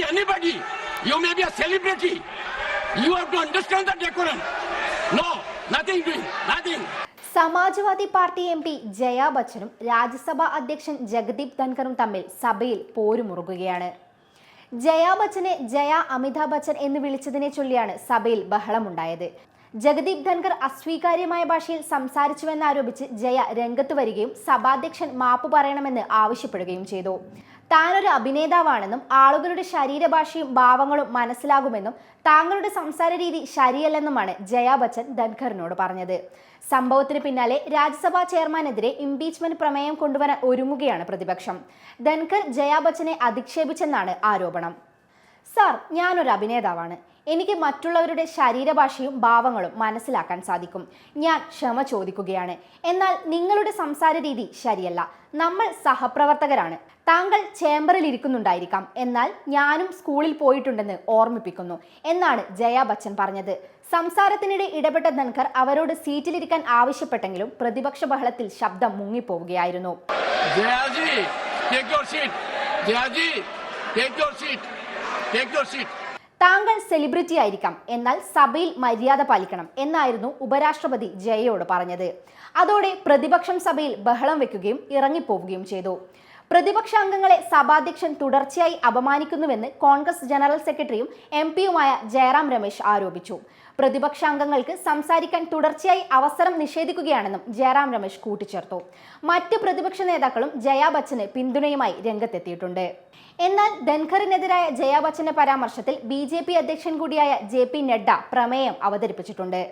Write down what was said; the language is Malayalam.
be anybody. You may be a celebrity. You have to understand the decorum. No, nothing doing, nothing. Samajwadi party M P Jaya ബച്ചനും Rajya Sabha അധ്യക്ഷൻ ജഗദീപ് ധൻഖറും തമ്മിൽ സഭയിൽ പോരുമുറുകുകയാണ് ജയാ ബച്ചനെ ജയ അമിതാഭ് ബച്ചൻ എന്ന് വിളിച്ചതിനെ ചൊല്ലിയാണ് സഭയിൽ ബഹളമുണ്ടായത് ജഗദീപ് ധൻകർ അസ്വീകാര്യമായ ഭാഷയിൽ സംസാരിച്ചുവെന്നാരോപിച്ച് ജയ രംഗത്ത് വരികയും സഭാധ്യക്ഷൻ മാപ്പ് പറയണമെന്ന് ആവശ്യപ്പെടുകയും ചെയ്തു. താനൊരു അഭിനേതാവാണെന്നും ആളുകളുടെ ശരീരഭാഷയും ഭാവങ്ങളും മനസ്സിലാകുമെന്നും താങ്കളുടെ സംസാര രീതി ശരിയല്ലെന്നുമാണ് ജയാ ബച്ചൻ ധൻഖറിനോട് പറഞ്ഞത്. സംഭവത്തിന് പിന്നാലെ രാജ്യസഭാ ചെയർമാനെതിരെ ഇംപീച്ച്മെന്റ് പ്രമേയം കൊണ്ടുവരാൻ ഒരുങ്ങുകയാണ് പ്രതിപക്ഷം. ധൻഖർ ജയാ ബച്ചനെ അധിക്ഷേപിച്ചെന്നാണ് ആരോപണം. സാർ ഞാനൊരു അഭിനേതാവാണ്. എനിക്ക് മറ്റുള്ളവരുടെ ശരീരഭാഷയും ഭാവങ്ങളും മനസ്സിലാക്കാൻ സാധിക്കും. ഞാൻ ക്ഷമ ചോദിക്കുകയാണ്. എന്നാൽ നിങ്ങളുടെ സംസാര രീതി ശരിയല്ല. നമ്മൾ സഹപ്രവർത്തകരാണ്. താങ്കൾ ചേംബറിൽ ഇരിക്കുന്നുണ്ടായിരിക്കാം. എന്നാൽ ഞാനും സ്കൂളിൽ പോയിട്ടുണ്ടെന്ന് ഓർമ്മിപ്പിക്കുന്നു. എന്നാണ് ജയാ ബച്ചൻ പറഞ്ഞത്. സംസാരത്തിനിടെ ഇടപെട്ട ധൻഖർ അവരോട് സീറ്റിലിരിക്കാൻ ആവശ്യപ്പെട്ടെങ്കിലും പ്രതിപക്ഷ ബഹളത്തിൽ ശബ്ദം മുങ്ങിപ്പോവുകയായിരുന്നു. താങ്കൾ സെലിബ്രിറ്റി ആയിരിക്കാം. എന്നാൽ സഭയിൽ മര്യാദ പാലിക്കണം എന്നായിരുന്നു ഉപരാഷ്ട്രപതി ജയയോട് പറഞ്ഞത്. അതോടെ പ്രതിപക്ഷം സഭയിൽ ബഹളം വെക്കുകയും ഇറങ്ങിപ്പോവുകയും ചെയ്തു. പ്രതിപക്ഷ അംഗങ്ങളെ സഭാധ്യക്ഷൻ തുടർച്ചയായി അപമാനിക്കുന്നുവെന്ന് കോൺഗ്രസ് ജനറൽ സെക്രട്ടറിയും എം പിയുമായ ജയറാം രമേശ് ആരോപിച്ചു. പ്രതിപക്ഷ അംഗങ്ങൾക്ക് സംസാരിക്കാൻ തുടർച്ചയായി അവസരം നിഷേധിക്കുകയാണെന്നും ജയറാം രമേശ് കൂട്ടിച്ചേർത്തു. മറ്റ് പ്രതിപക്ഷ നേതാക്കളും ജയാ ബച്ചന് പിന്തുണയുമായി രംഗത്തെത്തിയിട്ടുണ്ട്. എന്നാൽ ധൻഖറിനെതിരായ ജയാ ബച്ചന്റെ പരാമർശത്തിൽ ബി അധ്യക്ഷൻ കൂടിയായ ജെ നഡ്ഡ പ്രമേയം അവതരിപ്പിച്ചിട്ടുണ്ട്.